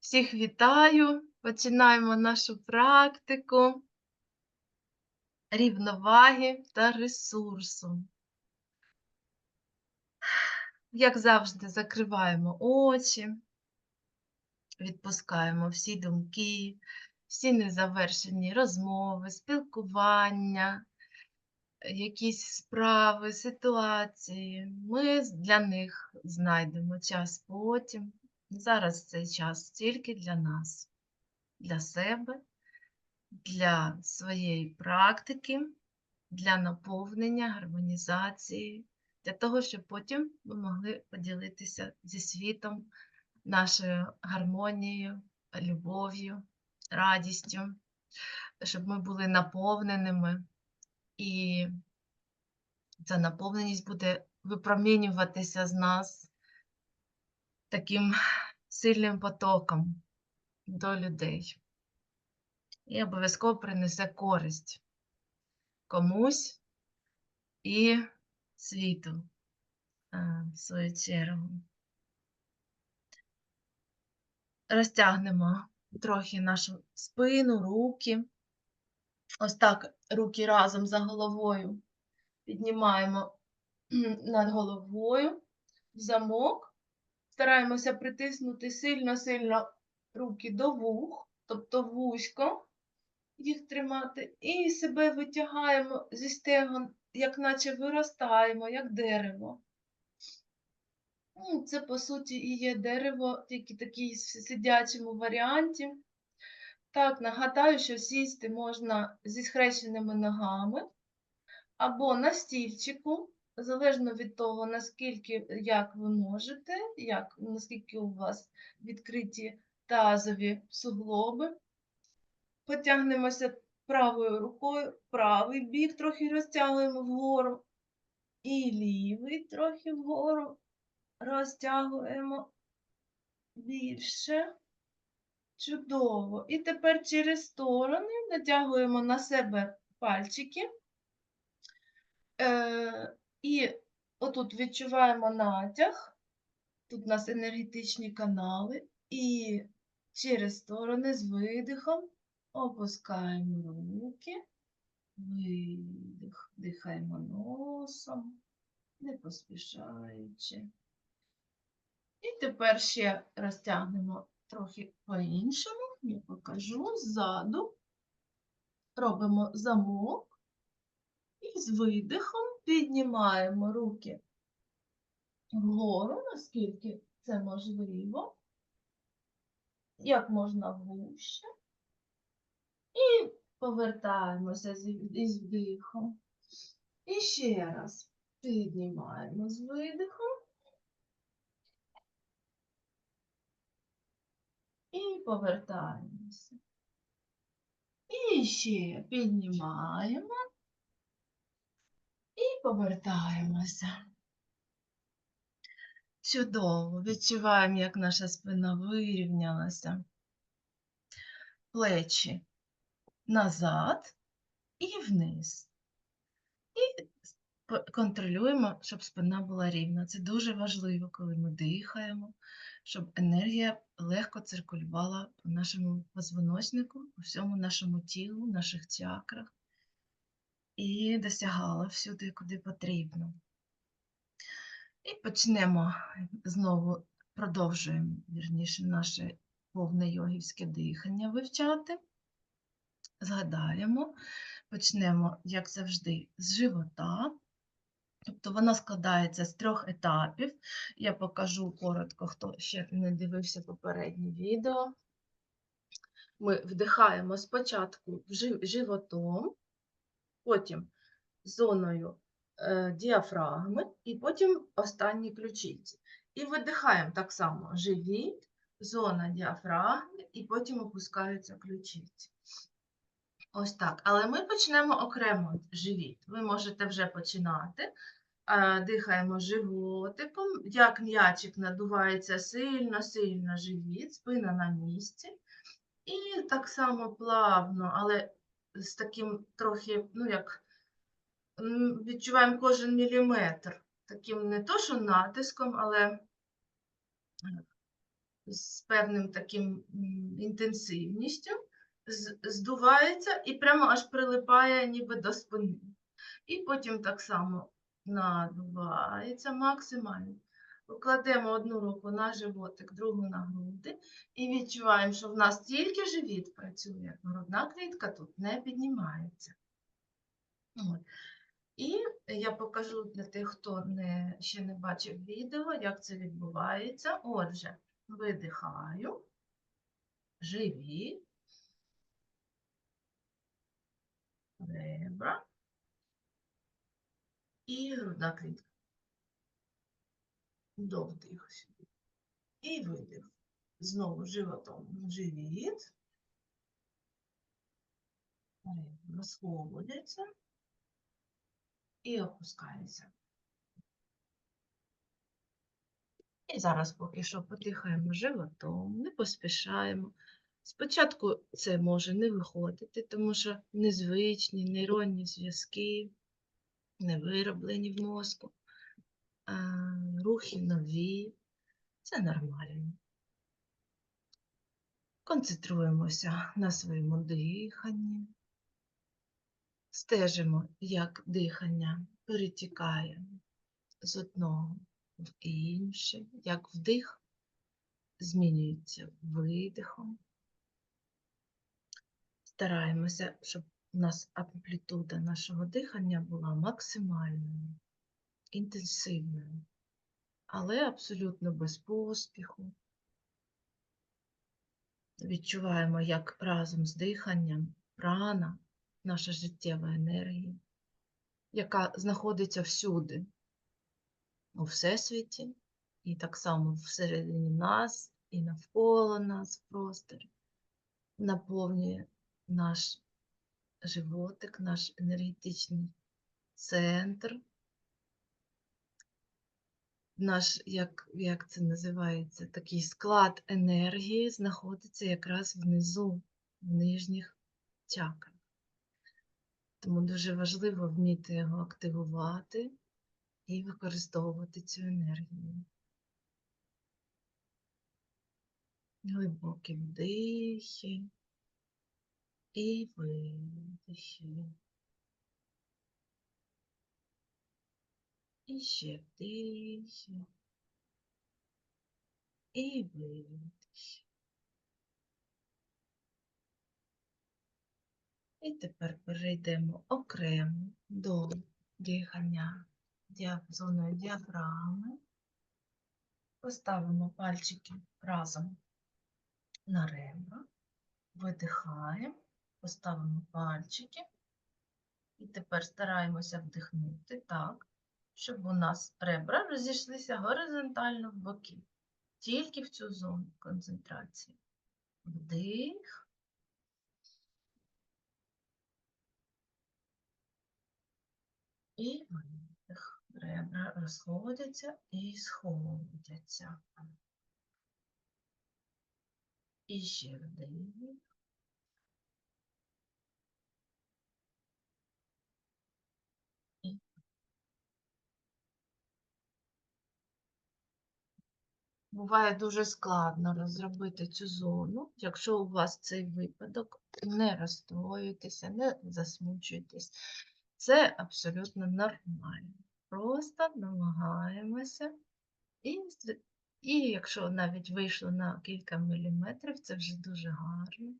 Всіх вітаю. Починаємо нашу практику рівноваги та ресурсу. Як завжди, закриваємо очі, відпускаємо всі думки, всі незавершені розмови, спілкування, якісь справи, ситуації. Ми для них знайдемо час потім. Зараз цей час тільки для нас, для себе, для своєї практики, для наповнення, гармонізації, для того, щоб потім ми могли поділитися зі світом нашою гармонією, любов'ю, радістю, щоб ми були наповненими, і ця наповненість буде випромінюватися з нас таким сильним потоком до людей. І обов'язково принесе користь комусь і світу, е, в свою чергу. Розтягнемо трохи нашу спину, руки. Ось так руки разом за головою піднімаємо над головою замок. Стараємося притиснути сильно-сильно руки до вух, тобто вузько їх тримати, і себе витягаємо зі стегон, як наче виростаємо, як дерево. Ну, Це, по суті, і є дерево, тільки такий в сидячому варіанті. Так, нагадаю, що сісти можна зі схрещеними ногами або на стільчику, залежно від того, наскільки як ви можете, як, наскільки у вас відкриті тазові суглоби. Потягнемося правою рукою, правий бік трохи розтягуємо вгору, і лівий трохи вгору розтягуємо більше. Чудово. І тепер через сторони натягуємо на себе пальчики. Е, і отут відчуваємо натяг. Тут у нас енергетичні канали. І через сторони з видихом опускаємо руки. Видих. Дихаємо носом, не поспішаючи. І тепер ще розтягнемо трохи по-іншому. Я покажу ззаду. Робимо замок. І з видихом піднімаємо руки вгору, наскільки це можливо, як можна вище. І повертаємося із вдихом. І ще раз піднімаємо з видихом. І повертаємося. І ще піднімаємо. Повертаємося. Чудово. Відчуваємо, як наша спина вирівнялася. Плечі назад і вниз. І контролюємо, щоб спина була рівна. Це дуже важливо, коли ми дихаємо, щоб енергія легко циркулювала по нашому позвоночнику, по всьому нашому тілу, наших чакрах і досягала всюди, куди потрібно. І почнемо знову, продовжуємо, вірніше, наше повне йогівське дихання вивчати. Згадаємо, почнемо, як завжди, з живота. Тобто вона складається з трьох етапів. Я покажу коротко, хто ще не дивився попереднє відео. Ми вдихаємо спочатку животом, потім зоною е, діафрагми і потім останні ключиці. І видихаємо так само живіт, зона діафрагми, і потім опускаються ключиці. Ось так. Але ми почнемо окремо живіт. Ви можете вже починати. Е, Дихаємо животиком, як м'ячик надувається сильно-сильно живіт, спина на місці. І так само плавно, але з таким трохи, ну як відчуваємо кожен міліметр. Таким не то, що натиском, але з певним таким інтенсивністю, здувається і прямо аж прилипає ніби до спини. І потім так само надувається максимально. Покладемо одну руку на животик, другу на груди і відчуваємо, що в нас тільки живіт працює, грудна клітка тут не піднімається. От. І я покажу для тих, хто не, ще не бачив відео, як це відбувається. Отже, видихаю, живі, ребра і грудна клітка. До вдиху сюди. І видих. Знову животом живіт. Сховуються і опускаються. І зараз поки що подихаємо животом, не поспішаємо. Спочатку це може не виходити, тому що незвичні нейронні зв'язки не вироблені в мозку, рухи нові. Це нормально. Концентруємося на своєму диханні, стежимо, як дихання перетікає з одного в інше, як вдих змінюється видихом. Стараємося, щоб у нас амплітуда нашого дихання була максимальною, інтенсивною, але абсолютно без поспіху. Відчуваємо, як разом з диханням прана, наша життєва енергія, яка знаходиться всюди, у Всесвіті, і так само всередині нас, і навколо нас в просторі, наповнює наш животик, наш енергетичний центр, наш, як, як це називається, такий склад енергії знаходиться якраз внизу, в нижніх чакрах. Тому дуже важливо вміти його активувати і використовувати цю енергію. Глибокі вдихи і видихи. І ще вдихи. І видихи. І тепер перейдемо окремо до дихання діапазонної діафрагми. Поставимо пальчики разом на ребра, видихаємо, поставимо пальчики. І тепер стараємося вдихнути так, щоб у нас ребра розійшлися горизонтально в боки. Тільки в цю зону концентрації. Вдих. І видих. Ребра розходяться і сходяться. І ще вдих. Буває дуже складно розробити цю зону. Якщо у вас цей випадок, не розстроюйтеся, не засмучуйтесь. Це абсолютно нормально. Просто намагаємося. І, і якщо навіть вийшло на кілька міліметрів, це вже дуже гарно.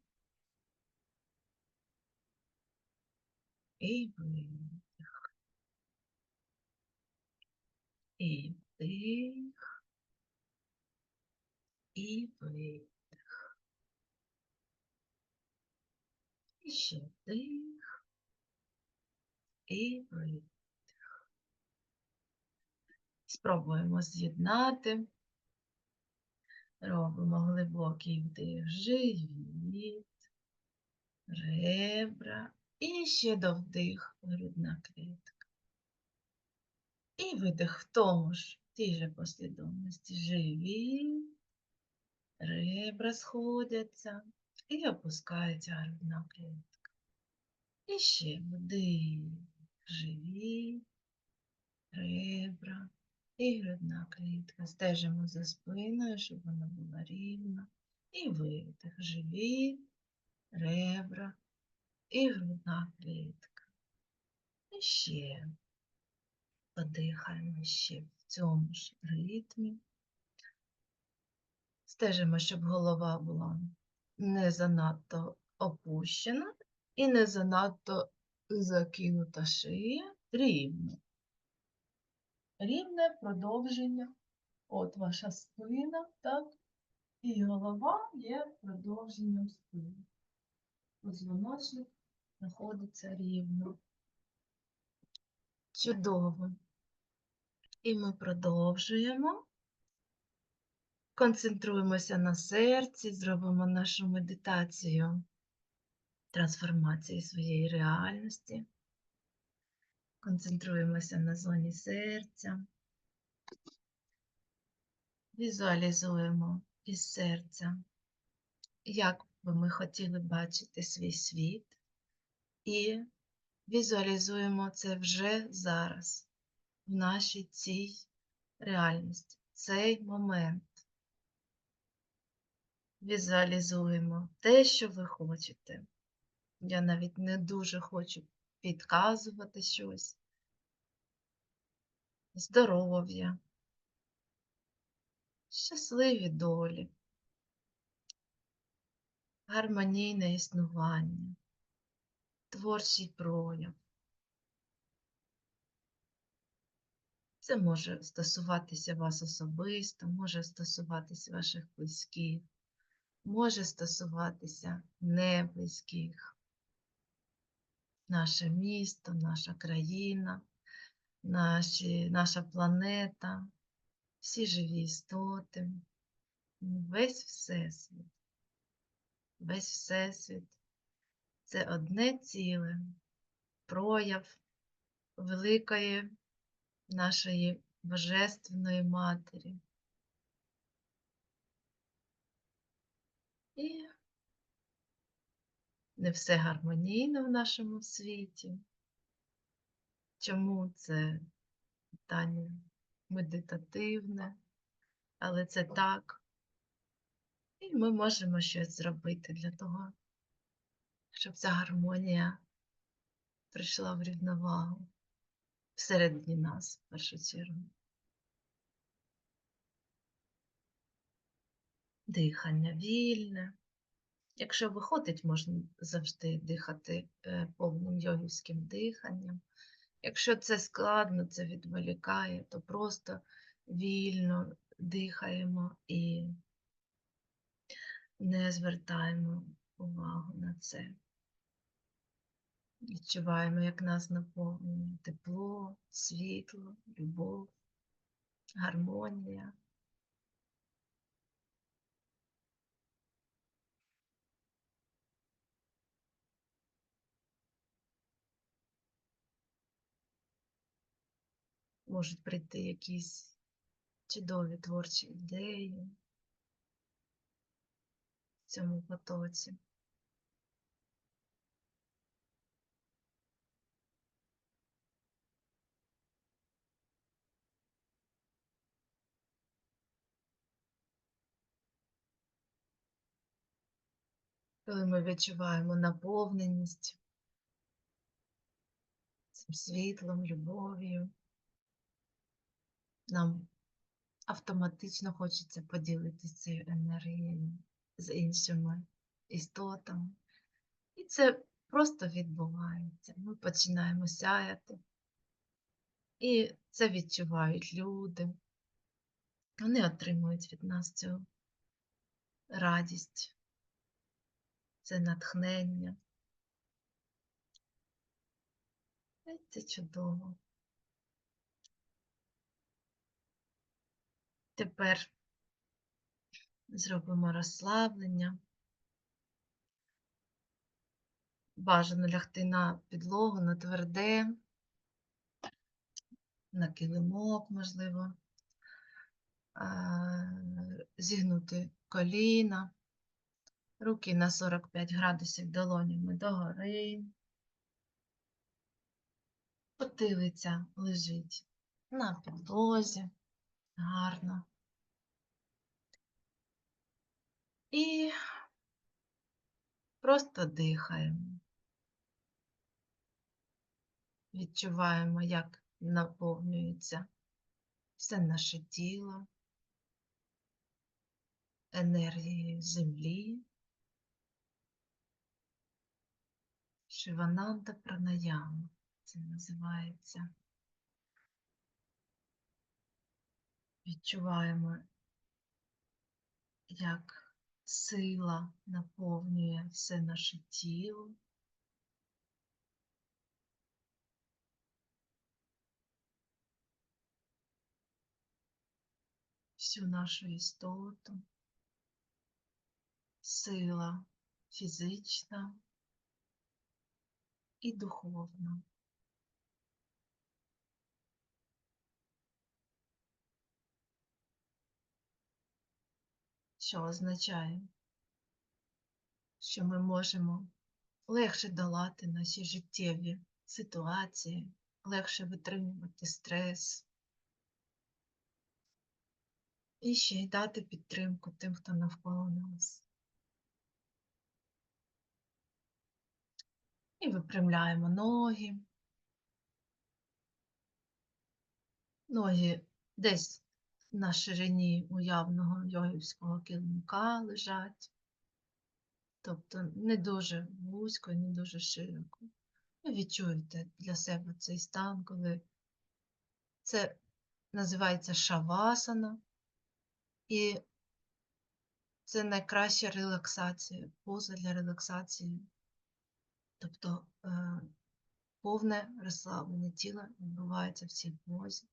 І видих. І вдих. І видих. І ще вдих. І видих. Спробуємо з'єднати. Робимо глибокий вдих, живіт, ребра і ще до вдих, грудна клітка. І видих в тому ж тій же послідовності. Живіт, ребра сходяться і опускається грудна клітка. І ще вдих, живіт, ребра і грудна клітка. Стежимо за спиною, щоб вона була рівна. І видих. Живі, ребра і грудна клітка. І ще подихаємо ще в цьому ж ритмі. Стежимо, щоб голова була не занадто опущена і не занадто закинута шия рівно. Рівне продовження. От ваша спина, так? І голова є продовженням спини. Позвоночник знаходиться рівно. Чудово. І ми продовжуємо. Концентруємося на серці, зробимо нашу медитацію трансформації своєї реальності. Концентруємося на зоні серця. Візуалізуємо із серця, як би ми хотіли бачити свій світ, і візуалізуємо це вже зараз, в нашій цій реальності, цей момент. Візуалізуємо те, що ви хочете. Я навіть не дуже хочу підказувати щось. Здоров'я, щасливі долі, гармонійне існування, творчий прояв. Це може стосуватися вас особисто, може стосуватися ваших близьких, може стосуватися неблизьких. Наше місто, наша країна, наші, наша планета, всі живі істоти, весь Всесвіт. Весь Всесвіт це одне ціле, прояв великої нашої Божественної Матері. І не все гармонійно в нашому світі. Чому це питання медитативне, але це так. І ми можемо щось зробити для того, щоб ця гармонія прийшла в рівновагу всередині нас, в першу чергу. Дихання вільне. Якщо виходить, можна завжди дихати е, повним йогівським диханням. Якщо це складно, це відволікає, то просто вільно дихаємо і не звертаємо увагу на це. Відчуваємо, як нас наповнює тепло, світло, любов, гармонія. Можуть прийти якісь чудові творчі ідеї в цьому потоці. Коли ми відчуваємо наповненість цим світлом, любов'ю, нам автоматично хочеться поділитися цією енергією з іншими істотами. І це просто відбувається. Ми починаємо сяяти. І це відчувають люди. Вони отримують від нас цю радість, це натхнення. Це чудово. Тепер зробимо розслаблення. Бажано лягти на підлогу, на тверде, на килимок, можливо, зігнути коліна, руки на 45 градусів долонями догори. Потилиця лежить на підлозі. Гарно. І просто дихаємо. Відчуваємо, як наповнюється все наше тіло енергією землі, Шивананда пранаяма це називається. Відчуваємо, як сила наповнює все наше тіло. всю нашу істоту, сила фізична і духовна. Що означає, що ми можемо легше долати наші життєві ситуації, легше витримувати стрес, і ще й дати підтримку тим, хто навколо нас. І випрямляємо ноги. Ноги десь на ширині уявного йогівського килимка лежать, тобто не дуже вузько не дуже широко. Ви відчуєте для себе цей стан, коли це називається шавасана, і це найкраща релаксація, поза для релаксації, тобто е, повне розслаблення тіла відбувається в цій позі.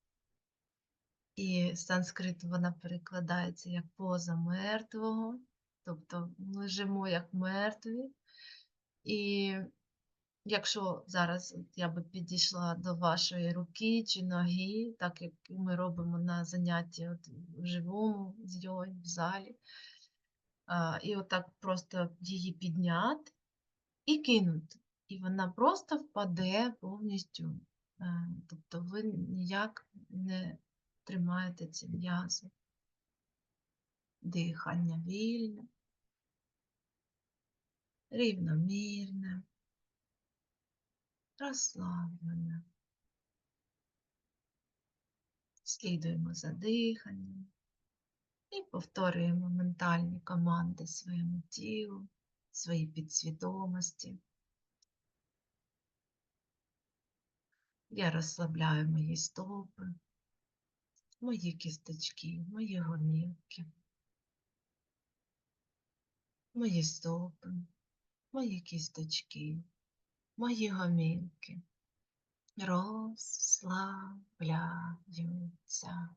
І з санскриту вона перекладається як поза мертвого, тобто ми лежимо як мертві. І якщо зараз я би підійшла до вашої руки чи ноги, так як ми робимо на занятті от в живому з йої, в залі, а, і отак просто її підняти і кинути. І вона просто впаде повністю. Тобто ви ніяк не тримаєте ці м'язи. Дихання вільне, рівномірне, розслаблене. Слідуємо за диханням і повторюємо ментальні команди своєму тілу, своїй підсвідомості. Я розслабляю мої стопи, мої кісточки, мої гомілки, мої стопи, мої кісточки, мої гомілки розслабляються.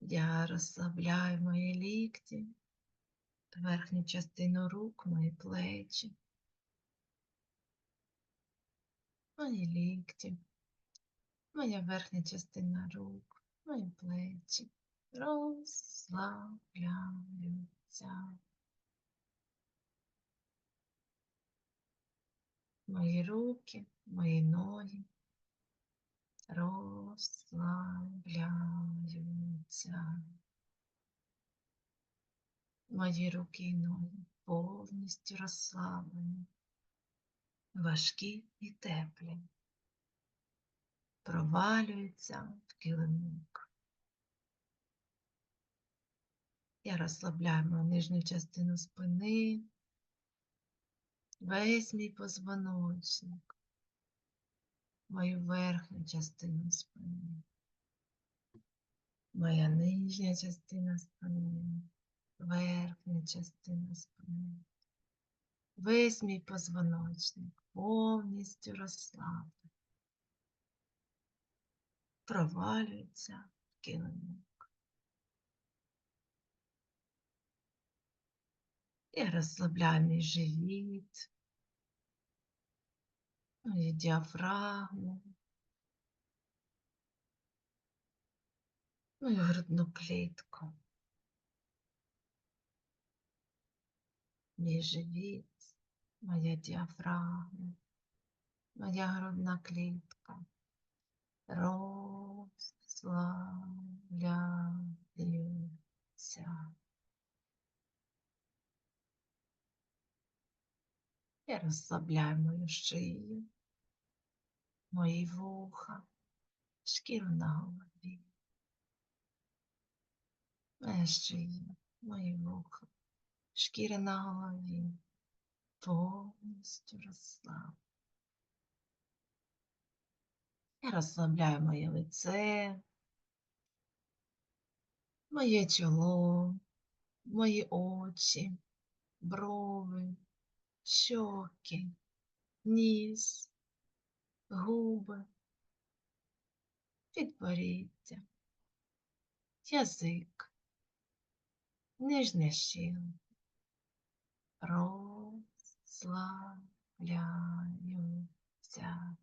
Я розслабляю мої лікті, верхню частину рук, мої плечі, мої лікті, моя верхня частина рук, мої плечі розслабляються. Мої руки, мої ноги розслабляються. Мої руки і ноги повністю розслаблені, важкі і теплі, провалюються в килимок. Я розслабляю нижню частину спини, весь мій позвоночник, мою верхню частину спини, моя нижня частина спини, верхня частина спини. Весь мій позвоночник повністю розслаблений, провалюється в килимок. Я розслабляю мій живіт, мою діафрагму, мою грудну клітку, мій живіт, моя діафрагма, моя грудна клітка, розслабляються. Я розслабляю мою шию, мої вуха, шкіру на голові, моя шия, мої вуха, шкіра на голові, повністю розслаблена. Я розслабляю моє лице, моє чоло, мої очі, брови, щоки, ніс, губи, підборіддя, язик, нижня щілина. Розслабляюся.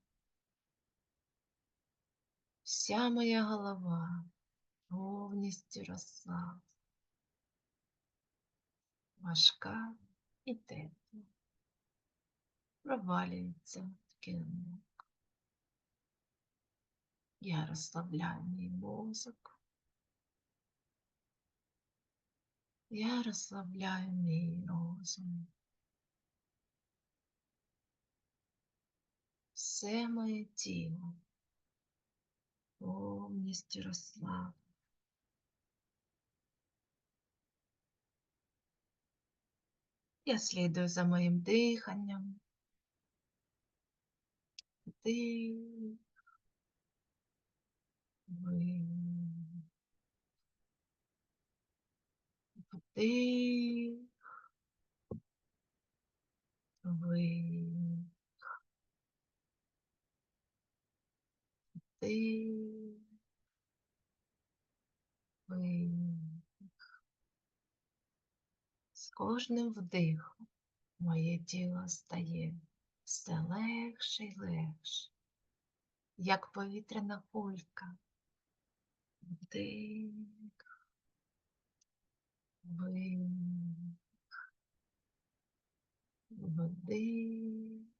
Вся моя голова повністю розслаблена, важка і тепла, провалюється в килимок. Я розслабляю мій мозок. Я розслабляю мій розум. Все моє тіло повністю розслаблено. Я слідую за моїм диханням. Дих. Видих. Вдих. Видих. Вдих. З кожним вдихом моє тіло стає все легше й легше, як повітряна кулька. Вдих. Видих. Вдих.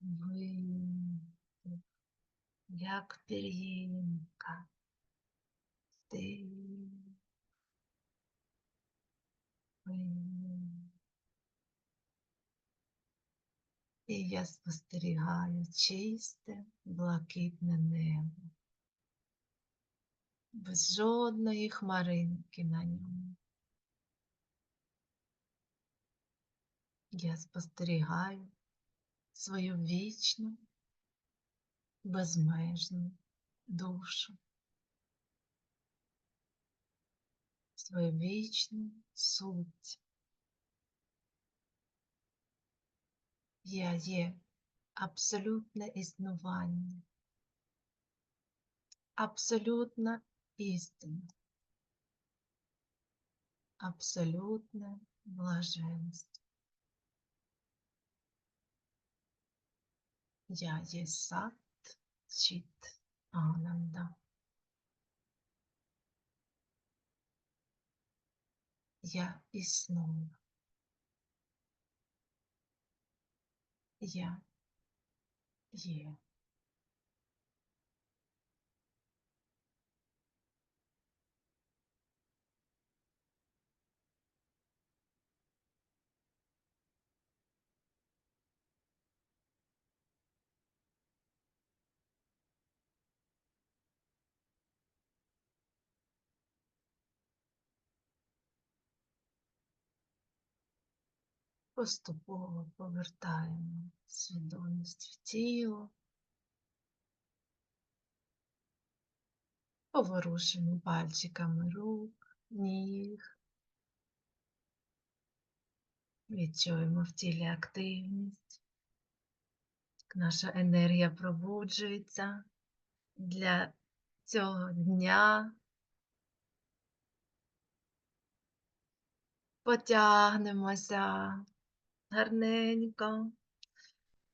Видих. Як пір'їнка. Вдих. І я спостерігаю чисте, блакитне небо. Без жодної хмаринки на ньому. Я спостерігаю свою вічну, безмежну душу, свою вічну суть. Я є абсолютне існування, абсолютна істина, абсолютне блаженство. Я є сат чіт ананда. Я існую. Я є. Поступово повертаємо свідомість в тіло, поворушимо пальчиками рук, ніг, відчуємо в тілі активність, наша енергія пробуджується для цього дня. Потягнемося гарненько.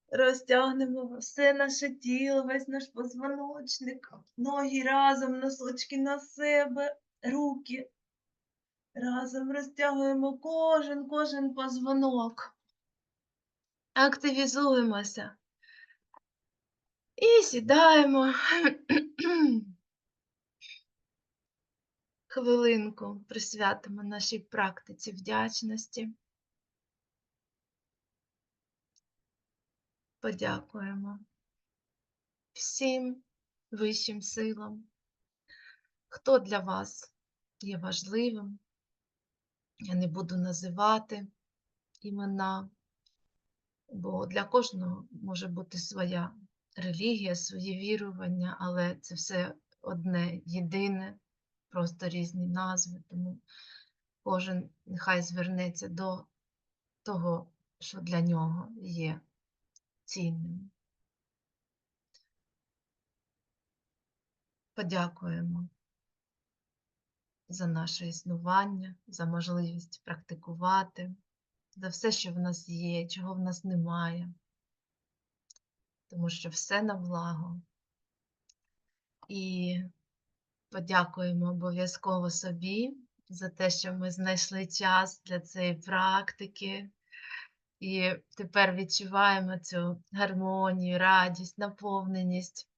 Розтягнемо все наше тіло, весь наш позвоночник, ноги разом, носочки на себе, руки. Разом розтягуємо кожен, кожен позвонок. Активізуємося. І сідаємо. Хвилинку присвятимо нашій практиці вдячності. Подякуємо всім вищим силам, хто для вас є важливим. Я не буду називати імена, бо для кожного може бути своя релігія, своє вірування, але це все одне єдине, просто різні назви, тому кожен нехай звернеться до того, що для нього є цінним. Подякуємо за наше існування, за можливість практикувати, за все, що в нас є, чого в нас немає, тому що все на благо. І подякуємо обов'язково собі за те, що ми знайшли час для цієї практики. І тепер відчуваємо цю гармонію, радість, наповненість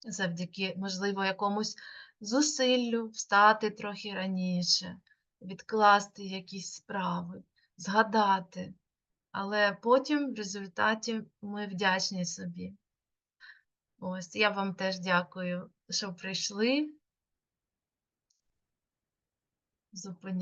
завдяки, можливо, якомусь зусиллю встати трохи раніше, відкласти якісь справи, згадати. Але потім в результаті ми вдячні собі. Ось, я вам теж дякую, що прийшли. Зупиняю.